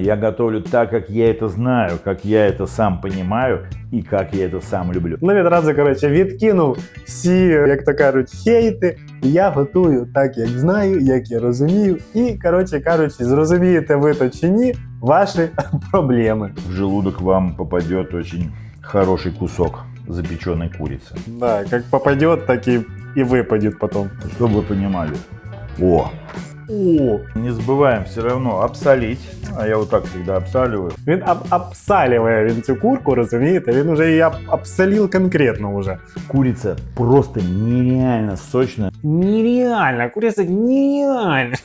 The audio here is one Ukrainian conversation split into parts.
Я готовлю так, как я это знаю, как я это сам понимаю и как я это сам люблю. Ну відразу коротше відкинув всі, як то кажуть, хейти. Я готую так, як знаю, як я розумію. І коротше кажучи, зрозумієте ви то чи ні, ваші проблеми. В желудок вам попадет очень хороший кусок запеченной курицы. Да, як попадет, так і, і випадет потім. Чтобы вы понимали. О, О, не забываем все равно обсолить. А я вот так всегда обсаливаю. він об, обсалює він цю курку, розумієте? Він уже її об, обсолив конкретно уже. Курица просто нереально сочная. Нереально, куриця нереально.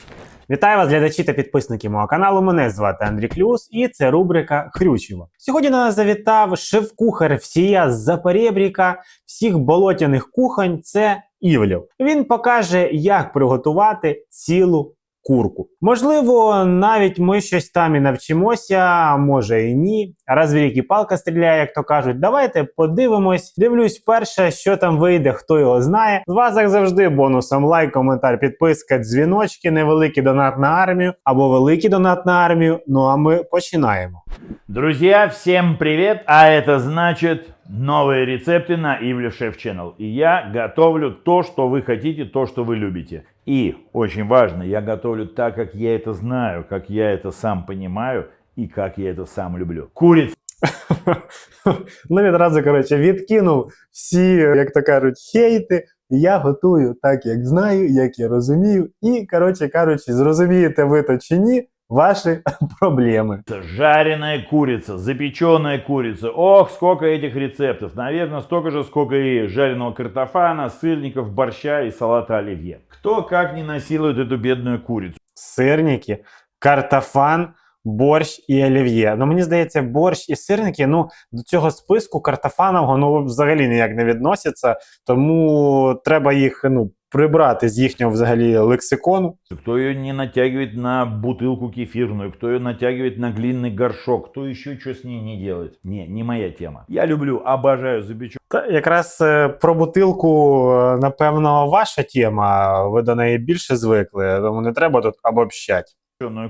Вітаю вас, глядачі та підписники мого каналу. Мене звати Андрій Клюс, і це рубрика Хрючево. Сьогодні на нас завітав шеф-кухар всія з Запорєбріка, всіх болотяних кухонь. Це Івлів. Він покаже, як приготувати цілу курку. Можливо, навіть ми щось там і навчимося, може і ні. Раз в і палка стріляє, як то кажуть. Давайте подивимось. Дивлюсь перше, що там вийде, хто його знає. З вас, як завжди, бонусом лайк, коментар, підписка, дзвіночки, невеликий донат на армію або великий донат на армію. Ну а ми починаємо. Друзья, всем привет! А это значит новые рецепты на Ивлев Шеф Channel. И я готовлю то, что вы хотите, то, что вы любите. И, очень важно, я готовлю так, как я это знаю, как я это сам понимаю и как я это сам люблю. Курица ну відразу коротше відкинув всі, як то кажуть, хейти. Я готую так, як знаю, як я розумію. І, коротше кажучи, зрозумієте ви то чи ні, ваші проблеми. жареная курица, запеченная курица. Ох, сколько этих рецептов. Наверное, столько же, сколько и жареного картофана, сырников, борща и салата оливье. Кто как не насилует эту бедную курицу. Сирники, картофан, борщ і олів'є. Ну мені здається, борщ і сирники ну до цього списку картофанового ну взагалі ніяк не відносяться, тому треба їх ну прибрати з їхнього взагалі лексикону. Кто ее не натягивает на бутылку кефирную, кто ее натягивает на глиняный горшок, кто еще что с ней не делает. Не, не моя тема. Я люблю, обожаю запеченную Та якраз е, про бутилку, е, напевно, ваша тема. Ви до неї більше звикли, тому не треба тут обобщати.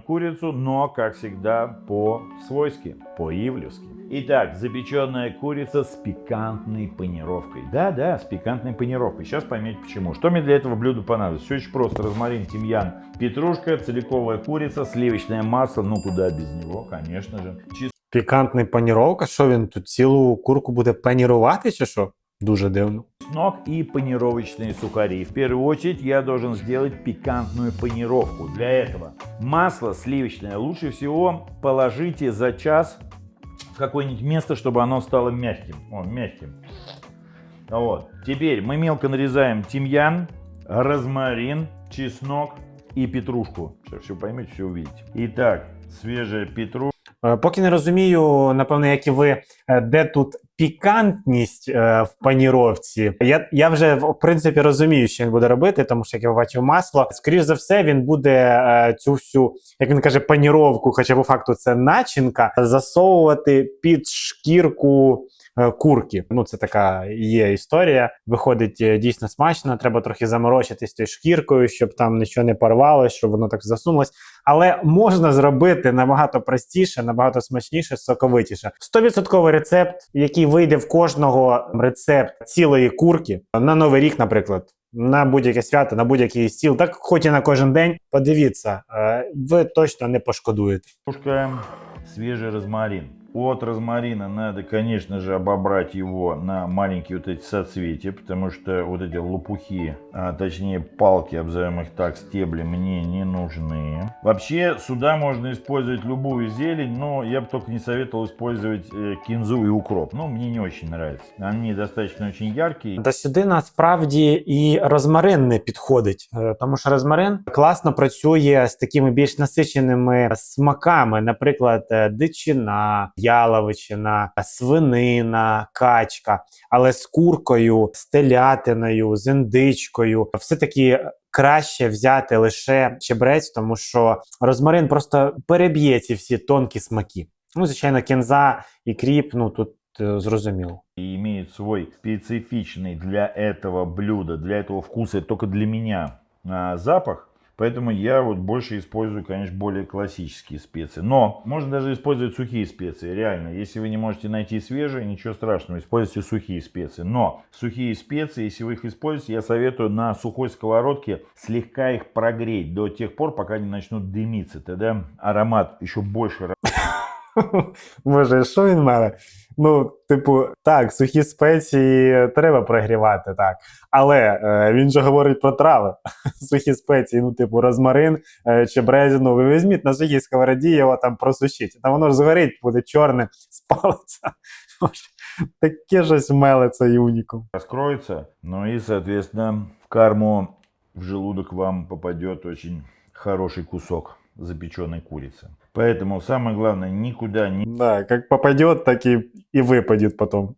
курицу, но, как всегда, по-свойски, по-ивлевски. Итак, запеченная курица с пикантной панировкой. Да-да, с пикантной панировкой. Сейчас поймете почему. Что мне для этого блюда понадобится? Все очень просто. Розмарин, тимьян, петрушка, целиковая курица, сливочное масло. Ну, куда без него, конечно же. Пікантний паніровка, що він тут цілу курку буде панірувати, чи що? Дуже дивно. Чеснок и панировочные сухари. В первую очередь я должен сделать пикантную панировку. Для этого масло сливочное лучше всего положите за час в какое-нибудь место, чтобы оно стало мягким. О, мягким. Вот. Теперь мы мелко нарезаем тимьян, розмарин, чеснок и петрушку. Сейчас все поймете, все увидите. Итак, свежая петрушка. Е, Поки не розумію, напевно, як і ви, де тут пікантність е, в паніровці. Я, я вже в принципі розумію, що він буде робити, тому що як я бачив масло. Скоріш за все, він буде е, цю всю, як він каже, паніровку, хоча по факту це начинка, засовувати під шкірку. Е, Курки, ну це така є історія. Виходить е, дійсно смачно. Треба трохи заморочитись тою шкіркою, щоб там нічого не порвалось, щоб воно так засунулось. Але можна зробити набагато простіше, набагато смачніше, соковитіше. 100% рецепт, який вийде в кожного рецепт цілої курки на новий рік, наприклад. На будь-яке свято, на будь-який стіл, так хоч і на кожен день. Подивіться, е, ви точно не пошкодуєте. Пушка, свежий розмарин. От розмарина надо, конечно же, обобрать его на маленькие вот эти соцветия, потому что вот эти лопухи, а точнее палки, обзовем их так, стебли, мне не нужны. Вообще, сюда можно использовать любую зелень, но я бы только не советовал использовать э, кинзу и укроп. Ну, мне не очень нравится. Они достаточно очень яркие. Та сюди насправді і розмарин не підходить, е, тому що розмарин класно працює з такими більш насиченими смаками, наприклад, е, дичина, яловичина, свинина, качка, але з куркою, з телятиною, з індичкою, все таки. Краще взяти лише чебрець, тому що розмарин просто переб'є ці всі тонкі смаки. Ну, звичайно, кінза і кріп, ну тут е, зрозуміло. И имеет свой специфичный для этого блюда, для этого вкуса, только для меня а, запах. Поэтому я вот больше использую, конечно, более классические специи. Но можно даже использовать сухие специи, реально. Если вы не можете найти свежие, ничего страшного, используйте сухие специи. Но сухие специи, если вы их используете, я советую на сухой сковородке слегка их прогреть до тех пор, пока они начнут дымиться. Тогда аромат еще больше Боже, що він мене? Ну, типу, так, сухі спеції треба прогрівати, так. Але е, він же говорить про трави. Сухі спеції, ну, типу, розмарин е, чи брезину. Ви візьміть на сухій сковороді, його там просушіть. Там воно ж згорить, буде чорне, спалиться. Таке щось мелиться і унікум. раскроется. Ну и, соответственно, в карму, в желудок вам попадет очень хороший кусок запеченной курицы. Поэтому самое главное, никуда не Да, як попадет, так і, і випадет потім.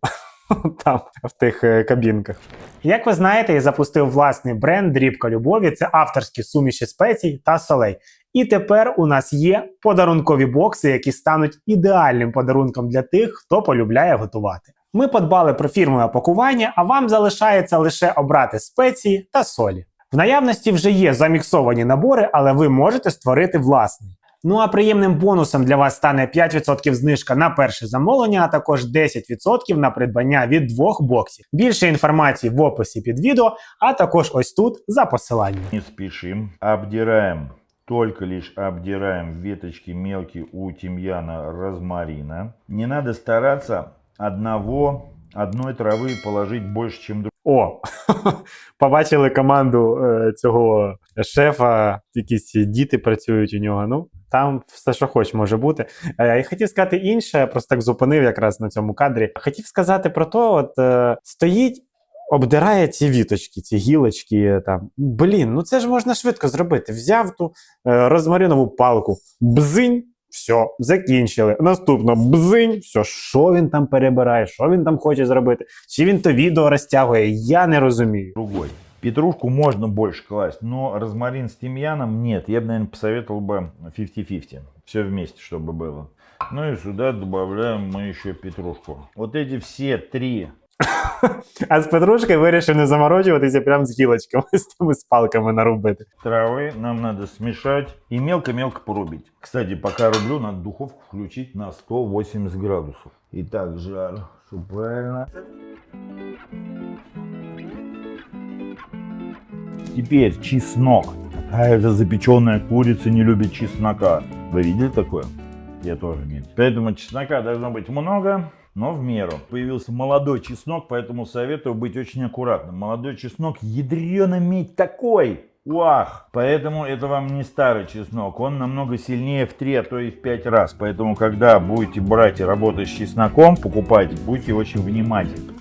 Там, в тих е, кабінках. Як ви знаєте, я запустив власний бренд Дрібка любові. Це авторські суміші спецій та солей. І тепер у нас є подарункові бокси, які стануть ідеальним подарунком для тих, хто полюбляє готувати. Ми подбали про фірмове пакування, а вам залишається лише обрати спеції та солі. В наявності вже є заміксовані набори, але ви можете створити власний. Ну а приємним бонусом для вас стане 5% знижка на перше замовлення, а також 10% на придбання від двох боксів. Більше інформації в описі під відео, а також ось тут за посиланням. не спешим. Обдираем, только лишь обдираем веточки мелкие у тимьяна розмарина. Не надо стараться одного, одной травы положить больше, чем другой. О, побачили команду е, цього шефа, якісь діти працюють у нього. Ну, там все, що хоч може бути. Е, я хотів сказати інше, просто так зупинив якраз на цьому кадрі. Хотів сказати про то, от е, стоїть. Обдирає ці віточки, ці гілочки. Там. Блін, ну це ж можна швидко зробити. Взяв ту е, розмаринову палку, бзинь, все, закінчили. Наступно бзинь, все, що він там перебирає, що він там хоче зробити. Чи він то відео розтягує, я не розумію. другой. Петрушку можно больше класть, но розмарин с тимьяном нет. Я бы, наверное, посоветовал бы 50-50. Все вместе, чтобы было. Ну и сюда добавляем мы еще петрушку. Вот эти все три А з петрушки вирішив не заморочуватися прямо з гілочками, з тими з палками нарубити. травы нам надо смешать и мелко-мелко порубить. Кстати, пока рублю, надо духовку включить на 180 градусов. Итак, жар, все правильно. Теперь чеснок. А эта запеченная курица не любит чеснока. Вы видели такое? Я тоже нет. Поэтому чеснока должно быть много, но в меру. Появился молодой чеснок, поэтому советую быть очень аккуратным. Молодой чеснок ядрено медь такой. Уах! Поэтому это вам не старый чеснок. Он намного сильнее в 3, а то и в 5 раз. Поэтому, когда будете брать и работать с чесноком, покупать, будьте очень внимательны.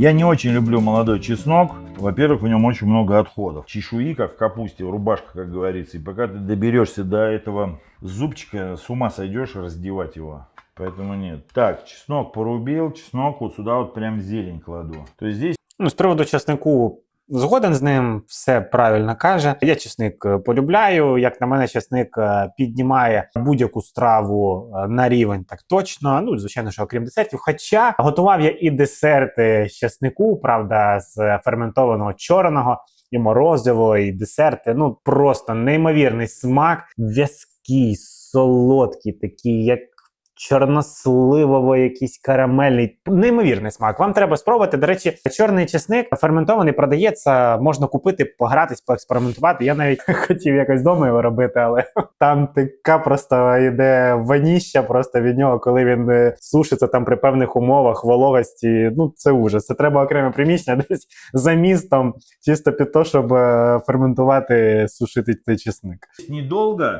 Я не очень люблю молодой чеснок. Во-первых, в нем очень много отходов. Чешуи, как в капусте, рубашка, как говорится. И пока ты доберешься до этого зубчика, с ума сойдешь раздевать его. Поэтому нет. Так, чеснок порубил, чеснок вот сюда вот прям зелень кладу. То есть здесь Ну, з приводу чеснику згоден з ним, все правильно каже. Я чесник е, полюбляю. Як на мене, чесник е, піднімає будь-яку страву е, на рівень, так точно. Ну, звичайно, що окрім десертів. Хоча готував я і десерти з чеснику, правда, з ферментованого чорного. І морозиво, і десерти. Ну просто неймовірний смак, в'язкий, солодкий, такий, як чорносливово, якийсь карамельний. Неймовірний смак. Вам треба спробувати. До речі, чорний чесник ферментований продається, можна купити, погратись, поекспериментувати. Я навіть хотів якось вдома його робити, але там така просто йде ваніща просто від нього, коли він е, сушиться там при певних умовах, вологості. Ну це ужас. Це треба окреме приміщення десь за містом, чисто під те, щоб е, ферментувати, сушити цей чесник. недолго,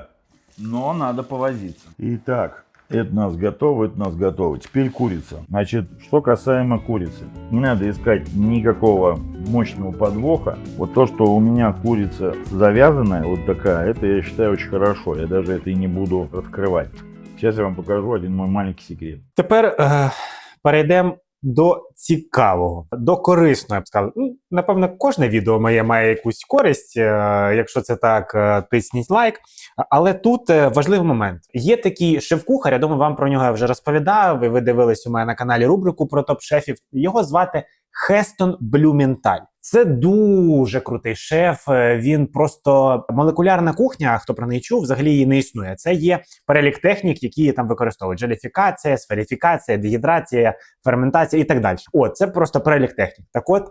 но надо повозиться. Итак, это у нас готово, это у нас готово. Теперь курица. Значит, что касаемо курицы. Не надо искать никакого мощного подвоха. Вот то, что у меня курица завязанная, вот такая, это я считаю очень хорошо. Я даже это и не буду раскрывать. Сейчас я вам покажу один мой маленький секрет. Тепер е, перейдемо до цікавого, до корисного, я б сказав. Ну, напевно, кожне відео моє має якусь користь. Е, якщо це так, е, тисніть лайк. Але тут е, важливий момент. Є такий шеф-кухар, я думаю, вам про нього я вже розповідав. І ви дивились у мене на каналі рубрику про топ-шефів. Його звати Хестон Блюменталь. Це дуже крутий шеф. е, Він просто молекулярна кухня. Хто про неї чув, взагалі її не існує. Це є перелік технік, які там використовують: желіфікація, сферифікація, дегідрація, ферментація і так далі. О, це просто перелік технік. Так от.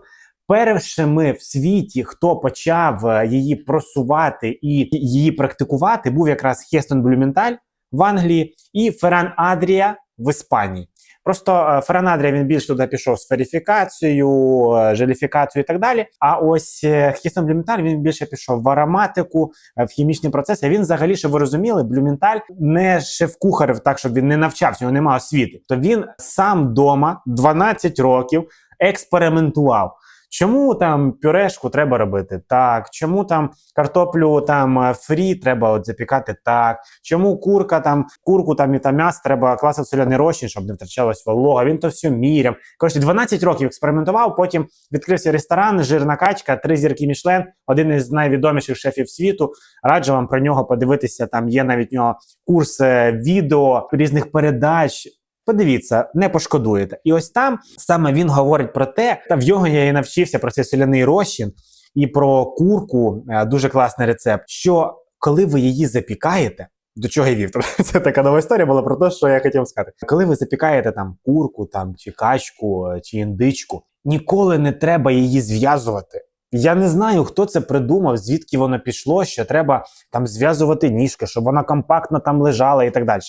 Першими в світі, хто почав е, її просувати і її практикувати, був якраз Хестон Блюменталь в Англії і Ферран Адрія в Іспанії. Просто е, Ферран Адрія він більш туди пішов з ферифікацією, е, желіфікацією і так далі. А ось Хестон Блюменталь він більше пішов в ароматику, в хімічні процеси. Він взагалі, щоб ви розуміли, Блюменталь не шеф-кухар, так щоб він не навчався, нього немає освіти. То він сам вдома 12 років експериментував. Чому там пюрешку треба робити так? Чому там картоплю там е, фрі треба от запікати так? Чому курка там курку там і там м'ясо треба класти в соляний розчин, щоб не втрачалась волога? Він то все міряв. Коротше, 12 років експериментував. Потім відкрився ресторан, жирна качка, три зірки Мішлен, один із найвідоміших шефів світу. Раджу вам про нього подивитися. Там є навіть нього курс е, відео різних передач. Подивіться, не пошкодуєте. І ось там саме він говорить про те, та в його я і навчився про цей соляний розчин і про курку. е, Дуже класний рецепт. Що коли ви її запікаєте, до чого я вів? Це така нова історія була про те, що я хотів сказати. Коли ви запікаєте там курку, там чи качку, е, чи індичку, ніколи не треба її зв'язувати. Я не знаю, хто це придумав, звідки воно пішло, що треба там зв'язувати ніжки, щоб вона компактно там лежала і так далі.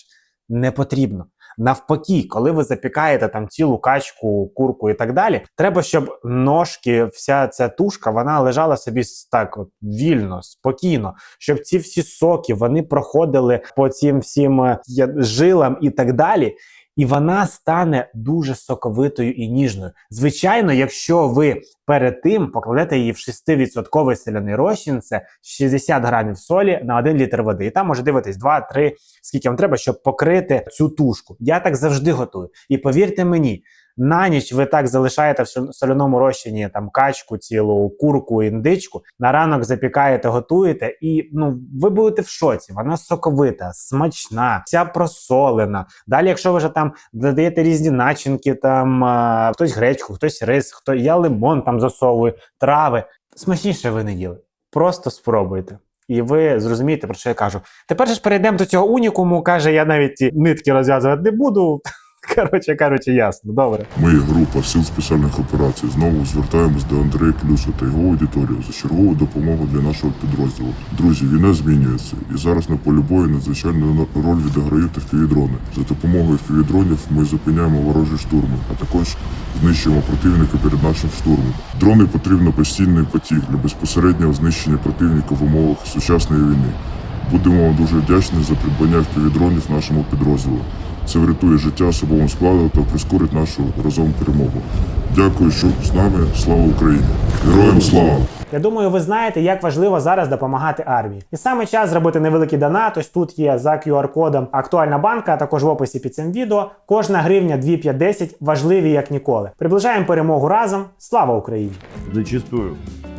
Не потрібно. Навпаки, коли ви запікаєте там цілу качку, курку і так далі, треба, щоб ножки, вся ця тушка, вона лежала собі так от, вільно, спокійно, щоб ці всі соки вони проходили по цим всім е, жилам і так далі. І вона стане дуже соковитою і ніжною. Звичайно, якщо ви перед тим покладете її в 6% соляний розчин, це 60 грамів солі на 1 літр води. І там може дивитись 2-3, скільки вам треба, щоб покрити цю тушку. Я так завжди готую. І повірте мені, на ніч ви так залишаєте в соляному розчині там качку, цілу курку, індичку. На ранок запікаєте, готуєте, і ну ви будете в шоці. Вона соковита, смачна, вся просолена. Далі, якщо ви вже там додаєте різні начинки, там хтось гречку, хтось рис, хто я лимон там засовую, трави. Смачніше ви не їли. Просто спробуйте. І ви зрозумієте, про що я кажу. Тепер ж перейдемо до цього унікуму. Каже, я навіть нитки розв'язувати не буду. Коротше кажучи, ясно, добре. Ми, група сил спеціальних операцій, знову звертаємось до Андрея Плюса та його аудиторію за чергову допомогу для нашого підрозділу. Друзі, війна змінюється, і зараз на полі бою надзвичайну роль відіграють FPV-дрони. За допомогою FPV-дронів ми зупиняємо ворожі штурми, а також знищуємо противника перед нашим штурмом. Дрони потрібно постійний потік для безпосереднього знищення противника в умовах сучасної війни. Будемо вам дуже вдячні за придбання FPV-дронів нашому підрозділу. Це врятує життя особового складу та прискорить нашу разом перемогу. Дякую, що з нами. Слава Україні! Героям слава! Я думаю, ви знаєте, як важливо зараз допомагати армії. І саме час зробити невеликий донат. Ось тут є за QR-кодом актуальна банка, а також в описі під цим відео. Кожна гривня 2,510 важливі як ніколи. Приближаємо перемогу разом. Слава Україні! Зачастую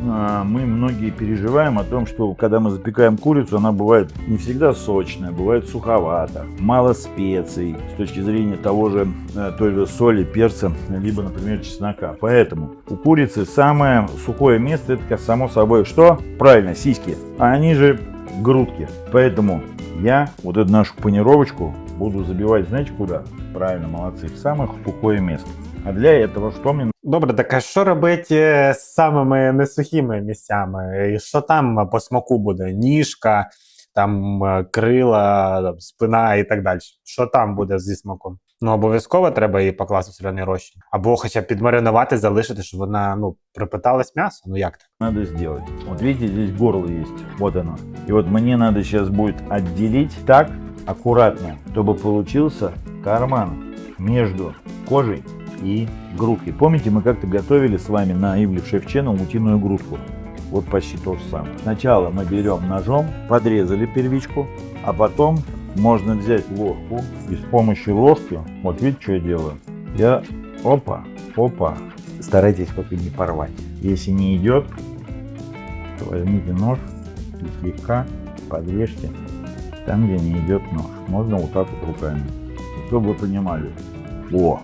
а, мы многие переживаем о том, что когда мы запекаем курицу, она бывает не всегда сочная, бывает суховата, мало специй с точки зрения того же, э, той же соли, перца, либо, например, чеснока. Поэтому у курицы самое сухое место, это, как само собой, что? Правильно, сиськи. А они же грудки. Поэтому я вот эту нашу панировочку буду забивать, знаете, куда? Правильно, молодцы, в самое сухое место. А для этого что мне Добре, так а що робити з самими несухими місцями? І що там по смаку буде? Ніжка, там е, крила, там, спина і так далі. Що там буде зі смаком? Ну, обов'язково треба її покласти в соляний розчин. Або хоча б підмаринувати, залишити, щоб вона ну, пропиталась м'ясом. Ну як так? надо сделать. Вот видите, здесь горло есть. Вот оно. И вот мне надо сейчас будет отделить так аккуратно, чтобы получился карман между кожей и грудкой. Помните, мы как-то готовили с вами на Ивлев Шеф Channel утиную грудку? Вот почти то же самое. Сначала мы берем ножом, подрезали первичку, а потом можно взять ложку и с помощью ложки, вот видите, что я делаю? Я, опа, опа, старайтесь только не порвать. Если не идет, то возьмите нож и слегка подрежьте там, где не идет нож. Можно вот так вот руками. Чтобы вы понимали. О,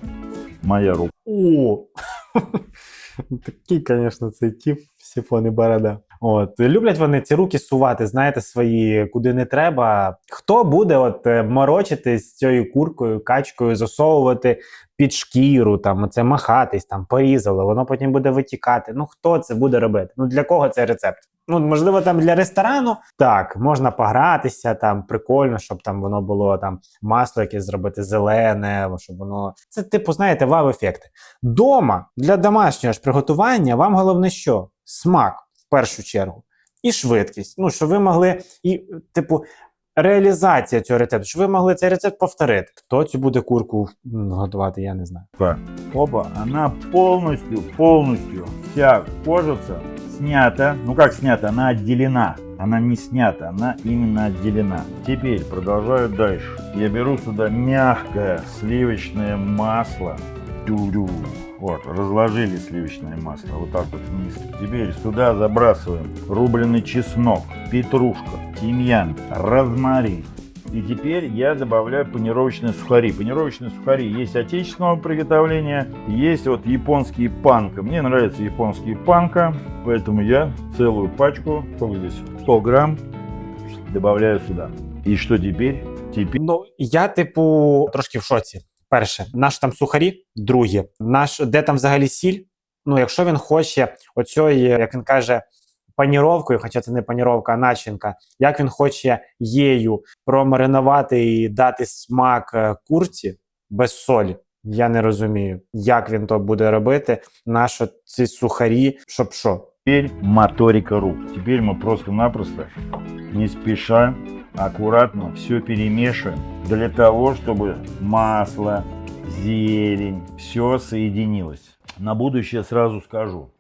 моя рука. О! Такий, звісно, цей тип, сіфон і борода. От люблять вони ці руки сувати, знаєте, свої куди не треба. Хто буде от е, морочити з цією куркою, качкою, засовувати під шкіру, там оце махатись, там порізало, воно потім буде витікати. Ну хто це буде робити? Ну для кого цей рецепт? Ну можливо, там для ресторану так можна погратися, там прикольно, щоб там воно було там масло якесь зробити зелене, щоб воно це типу, знаєте, вау-ефекти. Дома для домашнього ж приготування вам головне що? Смак першу чергу. І швидкість. Ну, щоб ви могли, і, типу, реалізація цього рецепту, щоб ви могли цей рецепт повторити. Хто цю буде курку готувати, я не знаю. Опа, она полностью, полностью вся кожица снята. Ну как снята, она отделена. Она не снята, она именно отделена. Теперь продолжаю дальше. Я беру сюда мягкое сливочное масло. Дю-дю. Вот, разложили сливочное масло вот так вот вниз. Теперь сюда забрасываем рубленый чеснок, петрушка, тимьян, розмарин. И теперь я добавляю панировочные сухари. Панировочные сухари есть отечественного приготовления, есть вот японские панка. Мне нравятся японские панка, поэтому я целую пачку, сколько здесь, 100 грамм, добавляю сюда. И что теперь? Теперь Ну, я, типу, трошки в шоці. Перше, наш там сухарі, друге, наш, де там взагалі сіль. Ну, якщо він хоче оцьої, як він каже, паніровкою, хоча це не паніровка, а начинка, як він хоче її промаринувати і дати смак е, курці без солі. Я не розумію, як він то буде робити. Нащо ці сухарі, щоб що? Теперь моторика рук. Теперь мы просто-напросто, не спеша, аккуратно все перемешиваем для того, чтобы масло, зелень, все соединилось. На будущее сразу скажу.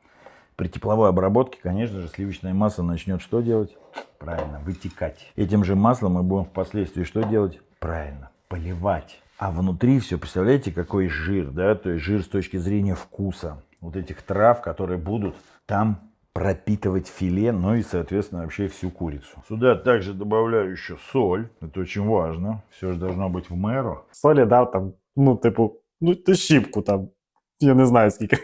При тепловой обработке, конечно же, сливочное масло начнет что делать? Правильно, вытекать. Этим же маслом мы будем впоследствии что делать? Правильно, поливать. А внутри все, представляете, какой жир, да? То есть жир с точки зрения вкуса. Вот этих трав, которые будут там пропитывать филе, ну и, соответственно, вообще всю курицу. Сюда также добавляю еще соль. Это очень важно. Все же должно быть в меру. солі дав там, ну, типу, ну, ти щіпку там. Я не знаю скільки.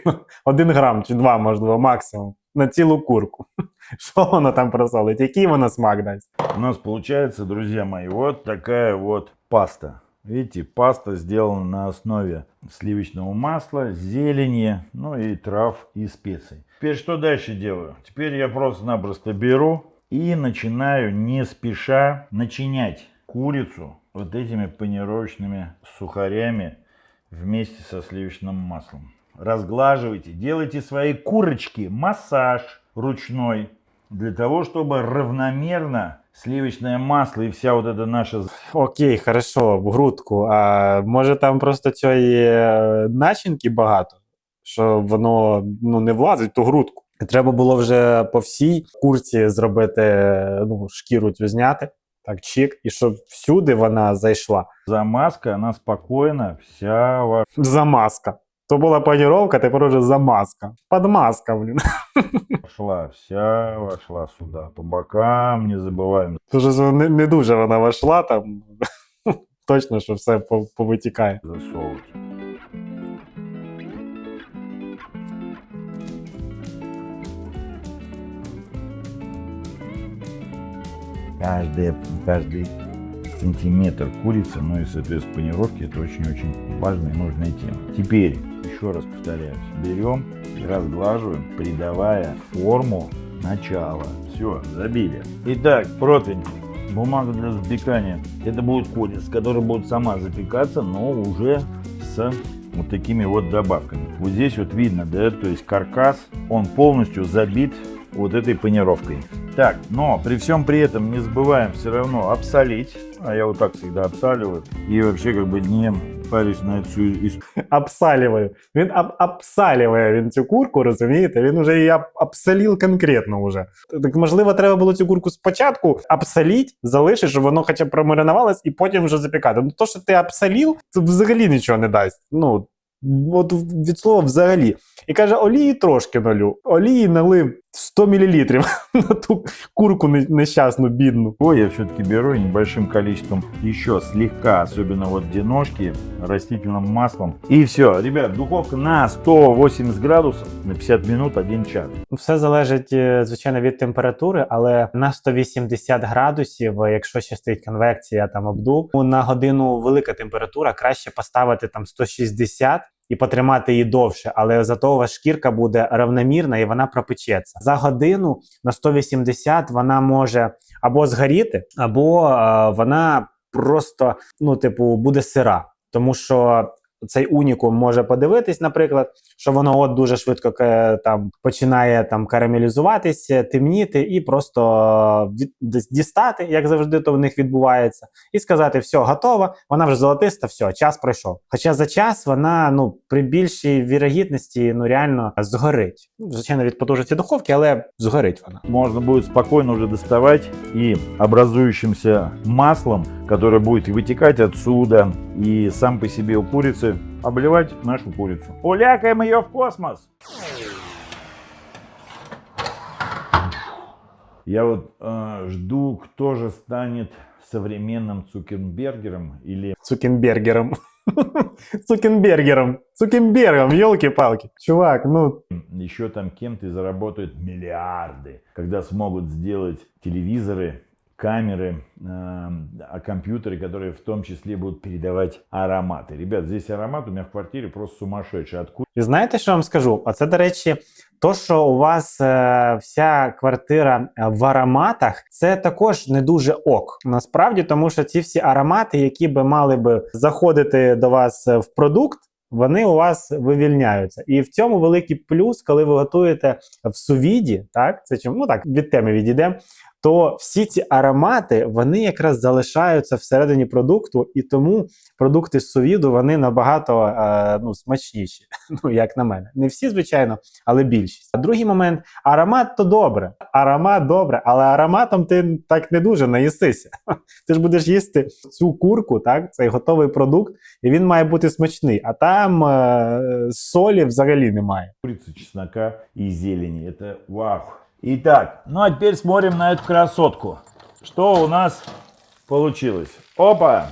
Один грам чи два, можливо, максимум. На цілу курку. Що воно там просолить? Який воно смак дасть? У нас получается, друзья мои, вот такая вот паста. Видите, паста сделана на основе сливочного масла, зелени, ну и трав и специй. Теперь что дальше делаю? Теперь я просто-напросто беру и начинаю не спеша начинять курицу вот этими панировочными сухарями вместе со сливочным маслом. Разглаживайте, делайте своей курочке массаж ручной для того, чтобы равномерно сливочное масло и вся вот эта наша Окей, хорошо, в грудку. А може там просто цієї е, начинки багато, Що воно ну, не влазить в ту грудку. Треба було вже по всій курці зробити ну, шкіру цю зняти. Так, чик, і щоб всюди вона зайшла. замазка, она спокойно вся ваша. Замазка. То була паніровка, тепер уже замазка. Подмазка, блін. вошла, вся вошла сюда. По бокам не забываем. Дуже не, не дуже вона вийшла там. Точно, що все повитікає. засовывать. Каждый, каждый сантиметр курицы, ну и, соответственно, панировки, это очень-очень важная и нужная тема. Теперь, еще раз повторяюсь, берем и разглаживаем, придавая форму начала. Все, забили. Итак, противень. Бумага для запекания. Это будет курица, которая будет сама запекаться, но уже с вот такими вот добавками. Вот здесь вот видно, да, то есть каркас, он полностью забит вот этой панировкой. Так, но при всем при этом не забываем все равно обсолить. А я вот так всегда обсаливаю. И вообще как бы не парюсь на эту историю. Обсалюваю. Він об, обсалює він цю курку, розумієте? Він уже її об, обсолів конкретно вже. Так можливо, треба було цю курку спочатку обсоліть, залишити, щоб воно хоча б промаринувалось, і потім вже запікати. Ну то, що ти обсолів, це взагалі нічого не дасть. Ну, от від слова взагалі. І каже, олії трошки налю. Олії налив 100 мл на ту курку не- нещасну. Ой, я все-таки беру небольшим количеством еще слегка, особенно вот где ножки, растительным маслом. И все, ребят, духовка на 180 градусов на 50 минут 1 час. Все залежить, е, звичайно, від температури, але на 180 градусів, якщо ще стоїть конвекція там обдув, на годину велика температура, краще поставити там 160 і потримати її довше, але зато у вас шкірка буде равномірна і вона пропечеться. За годину на 180 вона може або згоріти, або е, вона просто, ну, типу, буде сира. Тому що цей унікум може подивитись, наприклад, що воно от дуже швидко там починає там карамелізуватися, темніти, і просто дістати, як завжди, то в них відбувається, і сказати: все, готово, вона вже золотиста, все, час пройшов. Хоча за час вона ну при більшій вірогідності ну реально згорить. Ну, Звичайно, від потужності духовки, але згорить вона. Можно будет спокойно уже доставать и образующимся маслом, которое будет вытекать отсюда и сам по себе у курицы, обливать нашу курицу. Улякаем ее в космос! Я вот э, жду, кто же станет современным Цукербергером или Цукенбергером. Цукенбергером. Цукенбергом, елки-палки. Чувак, ну еще там кем-то заработают миллиарды, когда смогут сделать телевизоры, камеры, э, а компьютеры, которые в том числе будут передавать ароматы. Ребят, здесь аромат у меня в квартире просто сумасшедший. Откуда? І знаєте, що я вам скажу? Оце, до речі, то, що у вас е, вся квартира е, в ароматах, це також не дуже ок. Насправді, тому що ці всі аромати, які би мали би заходити до вас е, в продукт. Вони у вас вивільняються, і в цьому великий плюс, коли ви готуєте в сувіді, так це чому ну так від теми відійдемо. То всі ці аромати вони якраз залишаються всередині продукту, і тому продукти з сувіду вони набагато е, ну, смачніші. Ну, як на мене. Не всі, звичайно, але більшість. А другий момент: аромат то добре. Аромат добре, але ароматом ти так не дуже наїсися. Ти ж будеш їсти цю курку, так, цей готовий продукт, і він має бути смачний. А там е, солі взагалі немає. Курицы, чеснока и зелени. Это вау. Итак, ну а теперь смотрим на эту красотку. Что у нас получилось? Опа!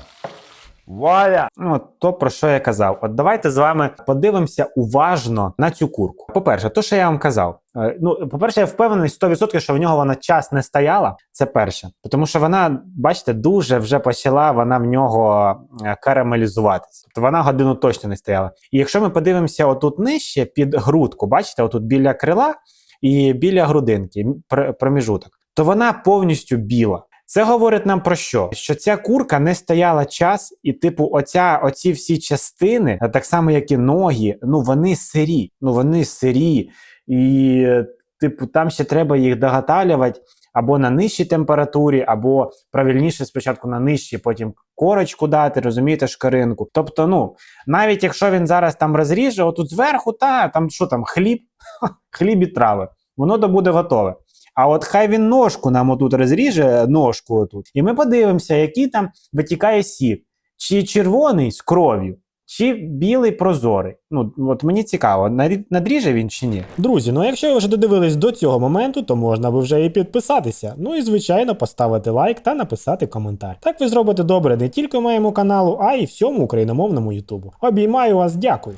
Валя! Ну, то про що я казав. От давайте з вами подивимося уважно на цю курку. По-перше, то, що я вам казав. Е, Ну, по-перше, я впевнений 100%, що в нього вона час не стояла. Це перше. Тому що вона, бачите, дуже вже почала вона в нього е, карамелізуватися. Тобто вона годину точно не стояла. І якщо ми подивимося отут нижче під грудку, бачите, отут біля крила і біля грудинки, пр- проміжуток, то вона повністю біла. Це говорить нам про що? Що ця курка не стояла час, і, типу, оця, оці всі частини, так само як і ноги, ну вони сирі. Ну вони сирі. І, е, типу, там ще треба їх доготалювати або на нижчій температурі, або правильніше спочатку на нижчій, потім корочку дати, розумієте, шкаринку. Тобто, ну, навіть якщо він зараз там розріже, отут зверху, та там що там, хліб, хліб і трави, воно то буде готове. А от хай він ножку нам отут розріже, ножку отут, і ми подивимося, який там витікає сік. Чи червоний з кров'ю, чи білий прозорий. Ну, от мені цікаво, надріже він чи ні. Друзі, ну якщо ви вже додивились до цього моменту, то можна би вже і підписатися. Ну і звичайно поставити лайк та написати коментар. Так ви зробите добре не тільки моєму каналу, а й всьому україномовному Ютубу. Обіймаю вас, дякую.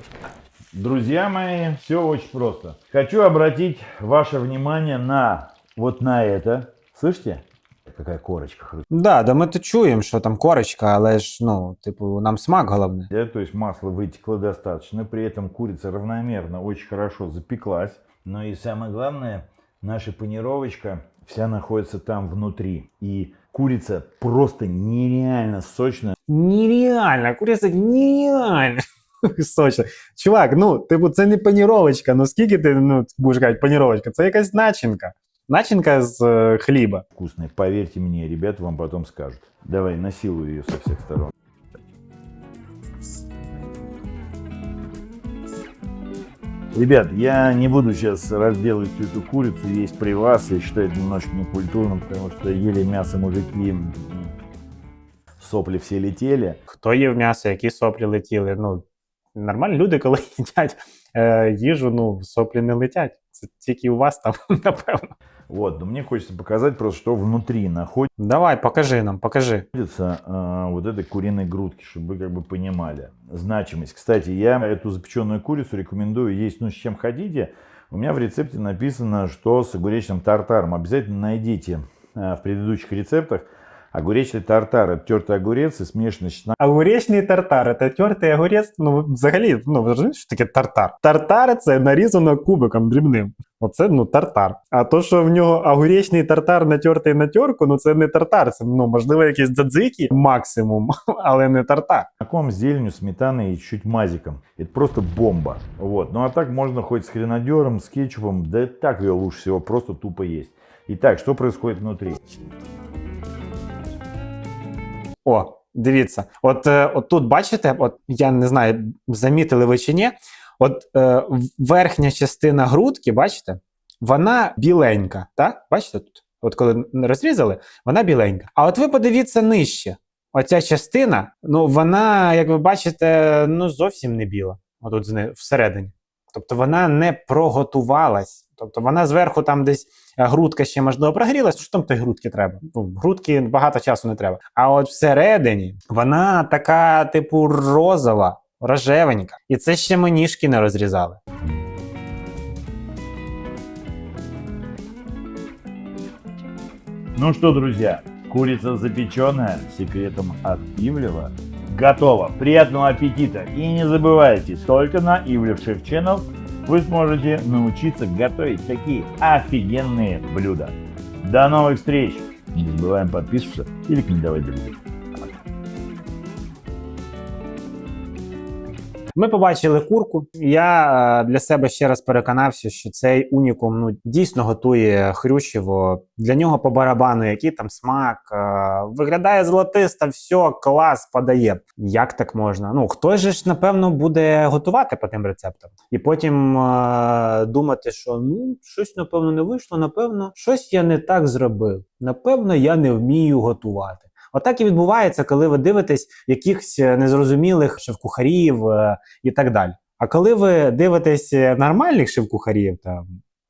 Друзья мои, все очень просто. Хочу обратить ваше внимание на вот на это. Слышите? Какая корочка хрустит. Да, да ми то чуємо, що там корочка, але ж ну, типу, нам смак головне. Да, то есть масло вытекло достаточно, при этом курица равномерно, очень хорошо запеклась. Но и самое главное, наша панировочка вся находится там внутри. И курица просто нереально сочная. Нереально, куриця нереально. Сочно. Чувак, ну, типу, це не паніровочка. Ну скільки ти ну, будеш казати паніровочка? Це якась начинка. Начинка з е, хліба. Вкусная, поверьте мне, ребята вам потом скажут. Давай, насилуй ее со всех сторон. Ребят, я не буду сейчас разделывать всю эту курицу, есть при вас. Я считаю это немножко некультурным, потому что ели мясо мужики, м, сопли все летели. Хто їв м'ясо, які соплі летіли? Ну, нормально люди, коли їдять е, їжу, ну, соплі не летять. Це тільки у вас там, напевно. Вот, но мне хочется показать просто, что внутри находится Давай, покажи нам, покажи. э, вот этой куриной грудки, чтобы вы как бы понимали значимость. Кстати, я эту запеченную курицу рекомендую есть, ну, с чем хотите. У меня в рецепте написано, что с огуречным тартаром. Обязательно найдите э, в предыдущих рецептах огуречный тартар. Это тертый огурец и смешанный с Огуречний тартар це тертий огурець. Ну, взагалі, ну ви розумієте, що таке тартар? Тартар це нарізано кубиком дрібним. Оце ну тартар. А то, що в нього огуречний тартар натертий на терку, ну це не тартар. Це ну можливо якісь дзадзики максимум, але не тартар. Знаком с зеленью, сметаной и чуть мазиком. Это просто бомба. Вот. Ну а так можно хоть с хренадером, с кетчупом, да и так ее лучше всего просто тупо есть. Итак, что происходит внутри? О, дивіться, от, е, от тут бачите, от я не знаю, замітили ви чи ні. От е, верхня частина грудки, бачите, вона біленька. Так? Бачите тут? От коли розрізали, вона біленька. А от ви подивіться нижче. Оця частина, ну вона, як ви бачите, ну зовсім не біла. Отут всередині. Тобто вона не проготувалась. Тобто вона зверху там десь грудка ще можливо прогрілась, що там той грудки треба? Ну, грудки багато часу не треба. А от всередині вона така, типу, розова, рожевенька. І це ще ми ніжки не розрізали. Ну что, друзья, курица запеченная секретом от Ивлева готова. Приятного аппетита! И не забывайте, только на Ивлев Шеф Channel вы сможете научиться готовить такие офигенные блюда. До новых встреч! Не забываем подписываться и рекомендовать друзьям. Ми побачили курку. Я е, для себе ще раз переконався, що цей унікум ну дійсно готує хрючево. Для нього по барабану, який там смак. е, Виглядає золотисто, все, клас подає. Як так можна? Ну хтось же ж напевно буде готувати по тим рецептам, і потім е, думати, що ну щось напевно не вийшло. Напевно, щось я не так зробив. Напевно, я не вмію готувати. Отак і відбувається, коли ви дивитесь якихось е, незрозумілих шеф-кухарів е, і так далі. А коли ви дивитесь е, нормальних шеф-кухарів, там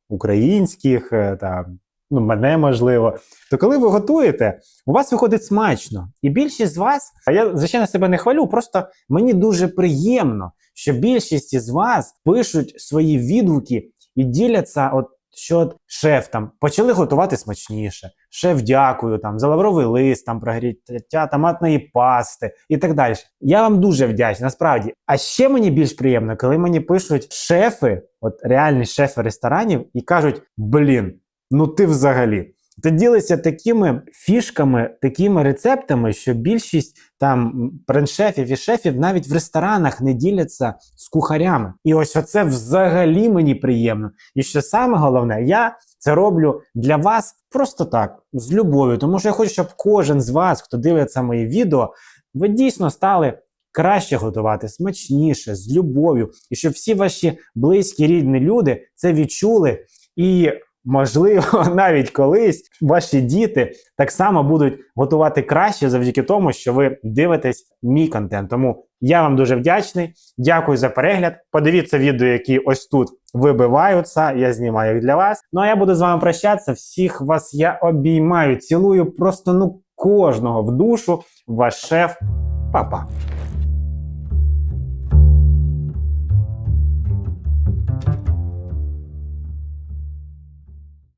українських, там ну мене можливо, то коли ви готуєте, у вас виходить смачно. І більшість з вас, а я звичайно себе не хвалю, просто мені дуже приємно, що більшість із вас пишуть свої відгуки і діляться, от що шеф там почали готувати смачніше. Шеф, дякую там за лавровий лист, там прогріття томатної пасти і так далі. Я вам дуже вдячний, насправді. А ще мені більш приємно, коли мені пишуть шефи, от реальні шефи ресторанів, і кажуть: блін, ну ти взагалі. Ти ділишся такими фішками, такими рецептами, що більшість там брендшефів і шефів навіть в ресторанах не діляться з кухарями. І ось оце взагалі мені приємно. І що саме головне, я це роблю для вас просто так, з любов'ю, тому що я хочу, щоб кожен з вас, хто дивиться мої відео, ви дійсно стали краще готувати, смачніше, з любов'ю, і щоб всі ваші близькі рідні люди це відчули і. Можливо, навіть колись ваші діти так само будуть готувати краще завдяки тому, що ви дивитесь мій контент. Тому я вам дуже вдячний. Дякую за перегляд. Подивіться відео, які ось тут вибиваються. Я знімаю їх для вас. Ну а я буду з вами прощатися. Всіх вас я обіймаю, цілую просто ну кожного в душу. Ваш шеф, Па-па.